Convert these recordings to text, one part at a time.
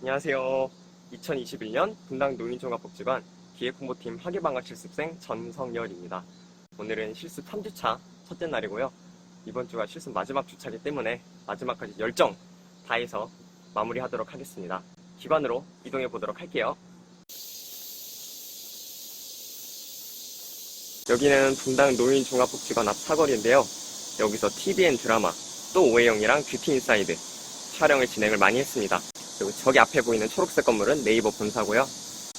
안녕하세요. 2021년 분당 노인종합복지관 기획홍보팀 학예방학 실습생 전성열입니다. 오늘은 실습 3주차 첫째 날이고요. 이번 주가 실습 마지막 주차이기 때문에 마지막까지 열정 다해서 마무리하도록 하겠습니다. 기관으로 이동해 보도록 할게요. 여기는 분당 노인종합복지관 앞 사거리인데요. 여기서 TVN 드라마 또 오해영이랑 뷰티 인사이드 촬영을 진행을 많이 했습니다. 그리고 저기 앞에 보이는 초록색 건물은 네이버 본사고요.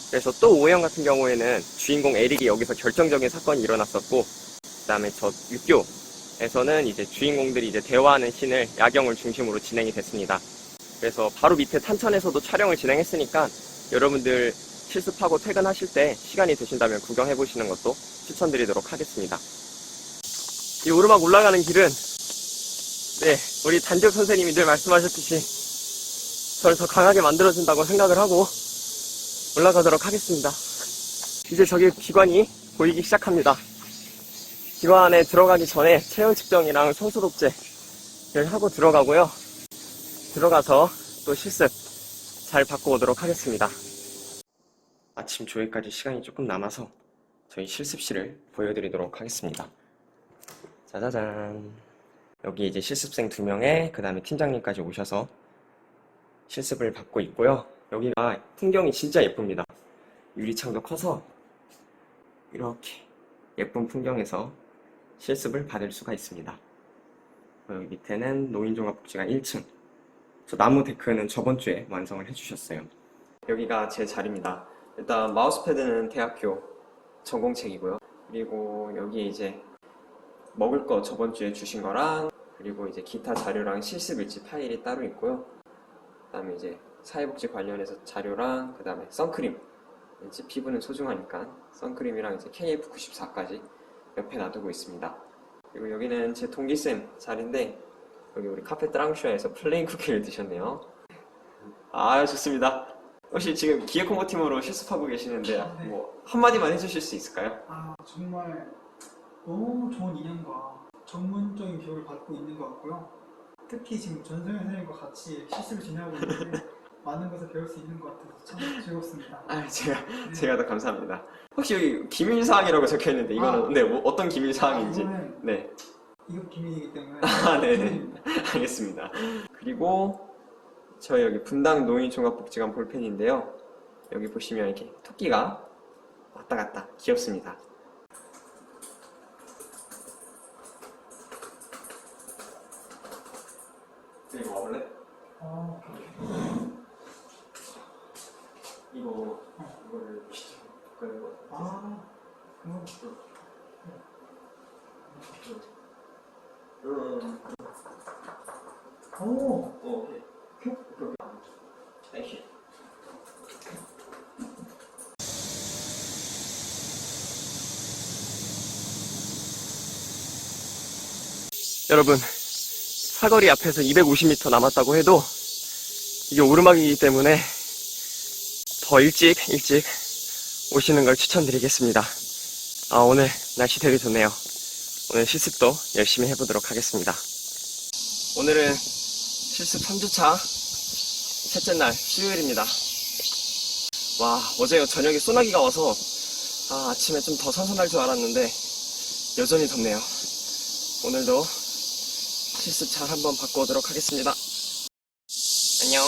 그래서 또 오해영 같은 경우에는 주인공 에릭이 여기서 결정적인 사건이 일어났었고, 그 다음에 저 육교에서는 이제 주인공들이 이제 대화하는 씬을 야경을 중심으로 진행이 됐습니다. 그래서 바로 밑에 탄천에서도 촬영을 진행했으니까 여러분들 실습하고 퇴근하실 때 시간이 되신다면 구경해 보시는 것도 추천드리도록 하겠습니다. 이 오르막 올라가는 길은 네, 우리 단적 선생님이 늘 말씀하셨듯이 저를 더 강하게 만들어준다고 생각을 하고 올라가도록 하겠습니다. 이제 저기 기관이 보이기 시작합니다. 기관에 들어가기 전에 체온 측정이랑 손소독제를 하고 들어가고요. 들어가서 또 실습 잘 받고 오도록 하겠습니다. 아침 조회까지 시간이 조금 남아서 저희 실습실을 보여드리도록 하겠습니다. 짜자잔. 여기 이제 실습생 두 명에 그 다음에 팀장님까지 오셔서 실습을 받고 있고요. 여기가 풍경이 진짜 예쁩니다. 유리창도 커서 이렇게 예쁜 풍경에서 실습을 받을 수가 있습니다. 여기 밑에는 노인종합복지관 1층. 저 나무 데크는 저번 주에 완성을 해주셨어요. 여기가 제 자리입니다. 일단 마우스패드는 대학교 전공책이고요. 그리고 여기 이제 먹을 거 저번 주에 주신 거랑 그리고 이제 기타 자료랑 실습 일지 파일이 따로 있고요. 그다음에 이제 사회복지 관련해서 자료랑 그다음에 선크림 이제 피부는 소중하니까 선크림이랑 이제 KF94까지 옆에 놔두고 있습니다. 그리고 여기는 제 동기쌤 자리인데 여기 우리 카페 트랑슈아에서 플레인 쿠키를 드셨네요. 아 좋습니다. 혹시 지금 기획 홍보 팀으로 실습하고 계시는데 아, 네. 뭐 한마디만 해주실 수 있을까요? 아 정말 너무 좋은 인연과 전문적인 교육을 받고 있는 것 같고요. 특히 지금 전성현 선생님과 같이 실습을 진행하고 있는데 많은 것을 배울 수 있는 것 같아서 참 즐겁습니다. 아 제가 네. 제가 더 감사합니다. 혹시 여기 기밀 사항이라고 적혀 있는데 이거는 아. 네 뭐 어떤 기밀 아, 사항인지 이거는 네 이것 기밀이기 때문에 아, 네네. 기밀입니다. 알겠습니다. 그리고 저희 여기 분당 노인종합복지관 볼펜인데요. 여기 보시면 이렇게 토끼가 왔다 갔다 귀엽습니다. 여러분, 사거리 앞에서 250m 남았다고 해도 이게 오르막이기 때문에 더 일찍 일찍 오시는 걸 추천드리겠습니다. 아, 오늘 날씨 되게 좋네요. 오늘 실습도 열심히 해보도록 하겠습니다. 오늘은 실습 3주차 셋째 날 수요일입니다. 와 어제 저녁에 소나기가 와서 아, 아침에 좀 더 선선할 줄 알았는데 여전히 덥네요. 오늘도 실습 잘 한번 받고 오도록 하겠습니다. 안녕.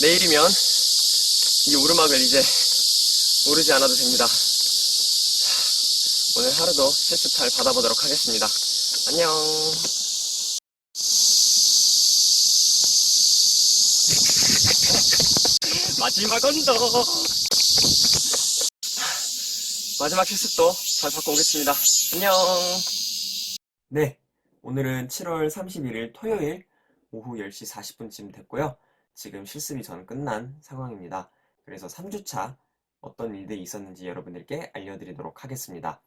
내일이면 이 오르막을 이제 오르지 않아도 됩니다. 오늘 하루도 실습 잘 받아보도록 하겠습니다. 안녕. 마지막 언더. 마지막 실습도 잘 받고 오겠습니다. 안녕. 네. 오늘은 7월 31일 토요일 오후 10시 40분쯤 됐고요. 지금 실습이 전 끝난 상황입니다. 그래서 3주차 어떤 일들이 있었는지 여러분들께 알려드리도록 하겠습니다.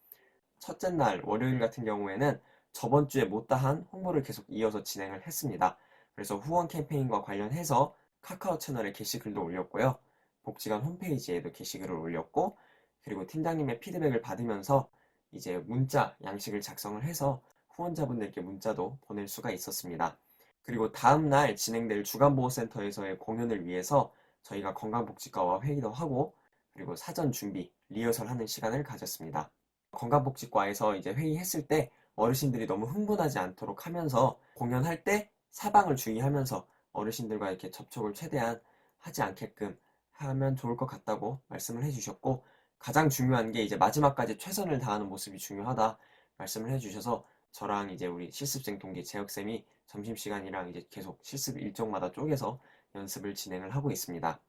첫째 날 월요일 같은 경우에는 저번 주에 못다한 홍보를 계속 이어서 진행을 했습니다. 그래서 후원 캠페인과 관련해서 카카오 채널에 게시글도 올렸고요. 복지관 홈페이지에도 게시글을 올렸고, 그리고 팀장님의 피드백을 받으면서 이제 문자 양식을 작성을 해서 후원자분들께 문자도 보낼 수가 있었습니다. 그리고 다음 날 진행될 주간보호센터에서의 공연을 위해서 저희가 건강복지과와 회의도 하고 그리고 사전 준비, 리허설 하는 시간을 가졌습니다. 건강복지과에서 이제 회의했을 때 어르신들이 너무 흥분하지 않도록 하면서 공연할 때 사방을 주의하면서 어르신들과 이렇게 접촉을 최대한 하지 않게끔 하면 좋을 것 같다고 말씀을 해주셨고 가장 중요한 게 이제 마지막까지 최선을 다하는 모습이 중요하다 말씀을 해주셔서 저랑 이제 우리 실습생 동기 재혁 쌤이 점심 시간이랑 이제 계속 실습 일정마다 쪼개서 연습을 진행을 하고 있습니다.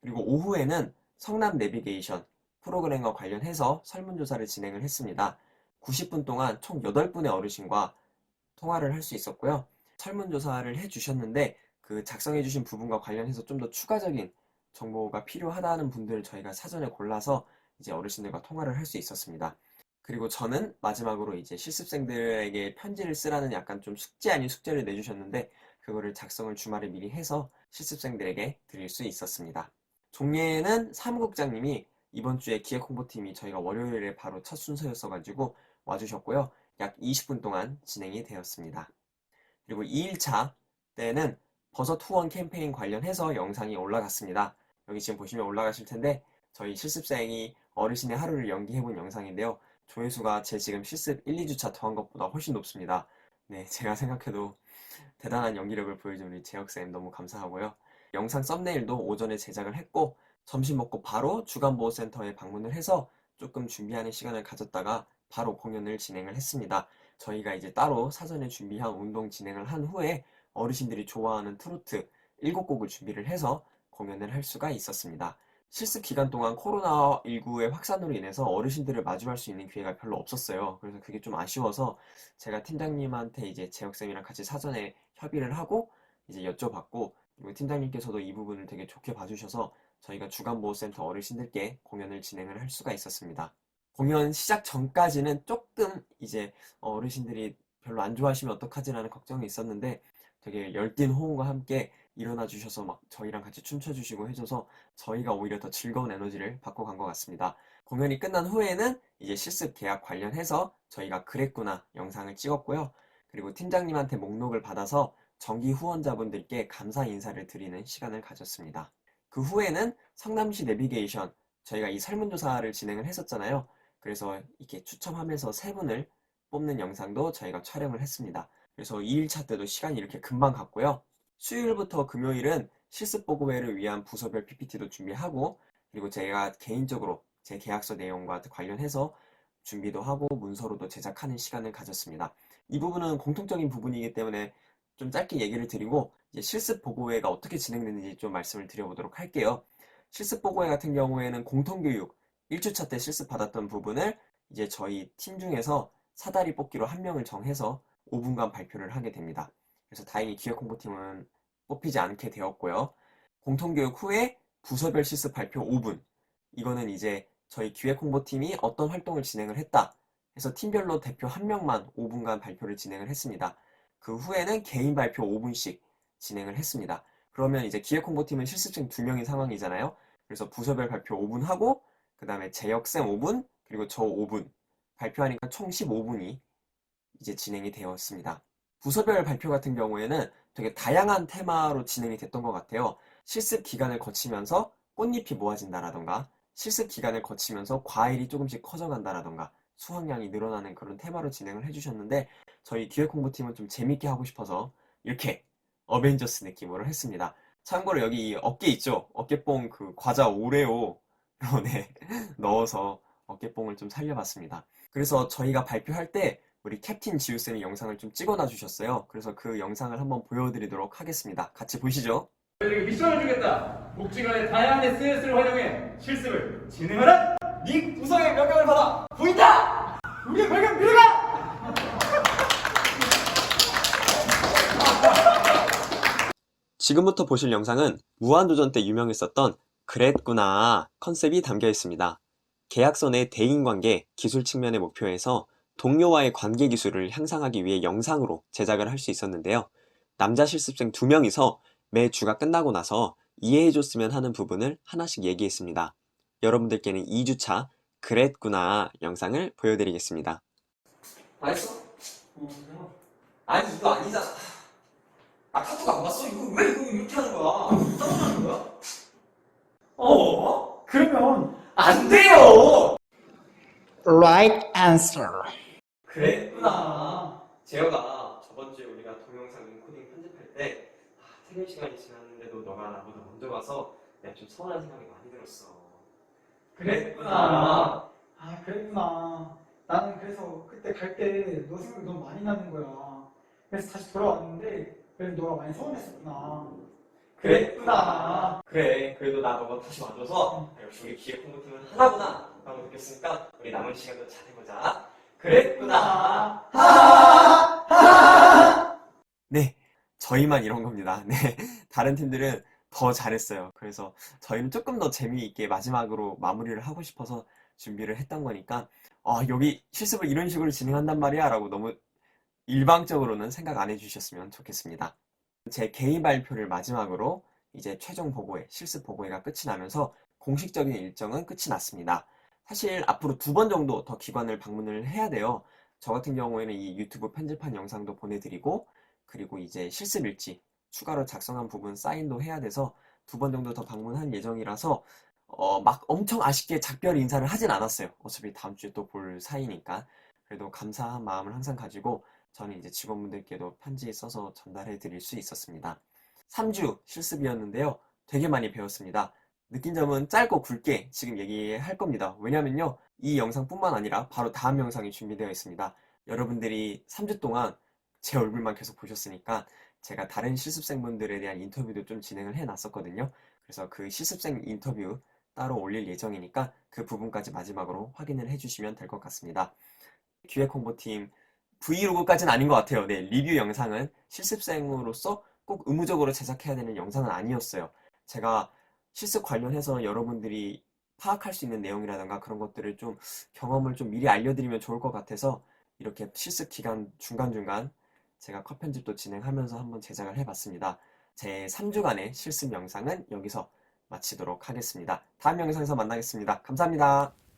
그리고 오후에는 성남 내비게이션 프로그램과 관련해서 설문조사를 진행을 했습니다. 90분 동안 총 8분의 어르신과 통화를 할 수 있었고요. 설문조사를 해주셨는데 그 작성해주신 부분과 관련해서 좀 더 추가적인 정보가 필요하다는 분들을 저희가 사전에 골라서 이제 어르신들과 통화를 할 수 있었습니다. 그리고 저는 마지막으로 이제 실습생들에게 편지를 쓰라는 약간 좀 숙제 아닌 숙제를 내주셨는데 그거를 작성을 주말에 미리 해서 실습생들에게 드릴 수 있었습니다. 종례는 사무국장님이 이번 주에 기획 홍보팀이 저희가 월요일에 바로 첫 순서였어가지고 와주셨고요. 약 20분 동안 진행이 되었습니다. 그리고 2일차 때는 버섯 후원 캠페인 관련해서 영상이 올라갔습니다. 여기 지금 보시면 올라가실 텐데 저희 실습생이 어르신의 하루를 연기해본 영상인데요. 조회수가 제 지금 실습 1, 2주차 더한 것보다 훨씬 높습니다. 네, 제가 생각해도 대단한 연기력을 보여준 우리 재혁쌤 너무 감사하고요. 영상 썸네일도 오전에 제작을 했고 점심 먹고 바로 주간보호센터에 방문을 해서 조금 준비하는 시간을 가졌다가 바로 공연을 진행을 했습니다. 저희가 이제 따로 사전에 준비한 운동 진행을 한 후에 어르신들이 좋아하는 트로트 7곡을 준비를 해서 공연을 할 수가 있었습니다. 실습 기간 동안 코로나19의 확산으로 인해서 어르신들을 마주할 수 있는 기회가 별로 없었어요. 그래서 그게 좀 아쉬워서 제가 팀장님한테 이제 재혁쌤이랑 같이 사전에 협의를 하고 이제 여쭤봤고 팀장님께서도 이 부분을 되게 좋게 봐주셔서 저희가 주간보호센터 어르신들께 공연을 진행을 할 수가 있었습니다. 공연 시작 전까지는 조금 이제 어르신들이 별로 안 좋아하시면 어떡하지라는 걱정이 있었는데 되게 열띤 호응과 함께 일어나 주셔서 막 저희랑 같이 춤춰 주시고 해줘서 저희가 오히려 더 즐거운 에너지를 받고 간 것 같습니다. 공연이 끝난 후에는 이제 실습 계약 관련해서 저희가 그랬구나 영상을 찍었고요. 그리고 팀장님한테 목록을 받아서 정기 후원자분들께 감사 인사를 드리는 시간을 가졌습니다. 그 후에는 성남시 내비게이션 저희가 이 설문조사를 진행을 했었잖아요. 그래서 이렇게 추첨하면서 세 분을 뽑는 영상도 저희가 촬영을 했습니다. 그래서 2일차 때도 시간이 이렇게 금방 갔고요. 수요일부터 금요일은 실습 보고회를 위한 부서별 PPT도 준비하고 그리고 제가 개인적으로 제 계약서 내용과 관련해서 준비도 하고 문서로도 제작하는 시간을 가졌습니다. 이 부분은 공통적인 부분이기 때문에 좀 짧게 얘기를 드리고 이제 실습 보고회가 어떻게 진행됐는지 좀 말씀을 드려보도록 할게요. 실습 보고회 같은 경우에는 공통교육 1주차 때 실습 받았던 부분을 이제 저희 팀 중에서 사다리 뽑기로 한 명을 정해서 5분간 발표를 하게 됩니다. 그래서 다행히 기획 홍보팀은 뽑히지 않게 되었고요. 공통교육 후에 부서별 실습 발표 5분. 이거는 이제 저희 기획 홍보팀이 어떤 활동을 진행을 했다. 해서 팀별로 대표 한 명만 5분간 발표를 진행을 했습니다. 그 후에는 개인 발표 5분씩 진행을 했습니다. 그러면 이제 기획 홍보팀은 실습생 2명인 상황이잖아요. 그래서 부서별 발표 5분 하고 그 다음에 재혁쌤 5분 그리고 저 5분 발표하니까 총 15분이 이제 진행이 되었습니다. 부서별 발표 같은 경우에는 되게 다양한 테마로 진행이 됐던 것 같아요. 실습 기간을 거치면서 꽃잎이 모아진다라던가 실습 기간을 거치면서 과일이 조금씩 커져간다라던가 수확량이 늘어나는 그런 테마로 진행을 해주셨는데 저희 기획 홍보팀은 좀 재밌게 하고 싶어서 이렇게 어벤져스 느낌으로 했습니다. 참고로 여기 이 어깨 있죠? 어깨뽕 그 과자 오레오로 네, 넣어서 어깨뽕을 좀 살려봤습니다. 그래서 저희가 발표할 때 우리 캡틴 지우쌤이 영상을 좀 찍어놔 주셨어요. 그래서 그 영상을 한번 보여드리도록 하겠습니다. 같이 보시죠. 너희들에게 미션을 주겠다. 복지관의 다양한 SNS를 활용해 실습을 진행하라. 네 구성의 명령을 받아 보인다. 우리의 발견 들어가. 지금부터 보실 영상은 무한도전 때 유명했었던 그랬구나 컨셉이 담겨 있습니다. 계약서 내 대인관계 기술 측면의 목표에서 동료와의 관계 기술을 향상하기 위해 영상으로 제작을 할 수 있었는데요. 남자 실습생 두 명이서 매 주가 끝나고 나서 이해해줬으면 하는 부분을 하나씩 얘기했습니다. 여러분들께는 2주차 그랬구나 영상을 보여드리겠습니다. 다 했어? 어, 그래요? 아니 이거 아니잖아. 아 카톡 안 봤어? 이거 왜 이거 이렇게 하는 거야? 짜증나는 거야? 어? 그러면 안 돼요! right answer. 그랬구나. 재혁아, 저번 주에 우리가 동영상 인코딩 편집할 때 아, 퇴근 시간이 지났는데도 너가 나보다 먼저 와서 내가 좀 서운한 생각이 많이 들었어. 그랬구나. 아 그랬구나. 나는 그래서 그때 갈 때 너 생각이 너무 많이 나는 거야. 그래서 다시 돌아왔는데 그래서 너가 많이 서운했었구나. 그랬구나. 그래, 그래도 나 너가 다시 와줘서 아, 역시 우리 기획 홍보팀은 하나구나 라고 느꼈으니까 우리 남은 시간도 잘 해보자. 그랬구나. 네, 저희만 이런 겁니다. 네, 다른 팀들은 더 잘했어요. 그래서 저희는 조금 더 재미있게 마지막으로 마무리를 하고 싶어서 준비를 했던 거니까, 아, 여기 실습을 이런 식으로 진행한단 말이야 라고 너무 일방적으로는 생각 안 해주셨으면 좋겠습니다. 제 개인 발표를 마지막으로 이제 최종 보고회, 실습 보고회가 끝이 나면서 공식적인 일정은 끝이 났습니다. 사실 앞으로 두 번 정도 더 기관을 방문을 해야 돼요. 저 같은 경우에는 이 유튜브 편집한 영상도 보내드리고, 그리고 이제 실습 일지 추가로 작성한 부분 사인도 해야 돼서 두 번 정도 더 방문할 예정이라서 어, 막 엄청 아쉽게 작별 인사를 하진 않았어요. 어차피 다음 주에 또 볼 사이니까. 그래도 감사한 마음을 항상 가지고 저는 이제 직원분들께도 편지 써서 전달해 드릴 수 있었습니다. 3주 실습이었는데요. 되게 많이 배웠습니다. 느낀 점은 짧고 굵게 지금 얘기할 겁니다. 왜냐면요. 이 영상뿐만 아니라 바로 다음 영상이 준비되어 있습니다. 여러분들이 3주 동안 제 얼굴만 계속 보셨으니까 제가 다른 실습생분들에 대한 인터뷰도 좀 진행을 해 놨었거든요. 그래서 그 실습생 인터뷰 따로 올릴 예정이니까 그 부분까지 마지막으로 확인을 해 주시면 될 것 같습니다. 기획 홍보팀 브이로그까지는 아닌 것 같아요. 네, 리뷰 영상은 실습생으로서 꼭 의무적으로 제작해야 되는 영상은 아니었어요. 제가 실습 관련해서 여러분들이 파악할 수 있는 내용이라든가 그런 것들을 좀 경험을 좀 미리 알려드리면 좋을 것 같아서 이렇게 실습 기간 중간중간 제가 컷 편집도 진행하면서 한번 제작을 해봤습니다. 제 3주간의 실습 영상은 여기서 마치도록 하겠습니다. 다음 영상에서 만나겠습니다. 감사합니다.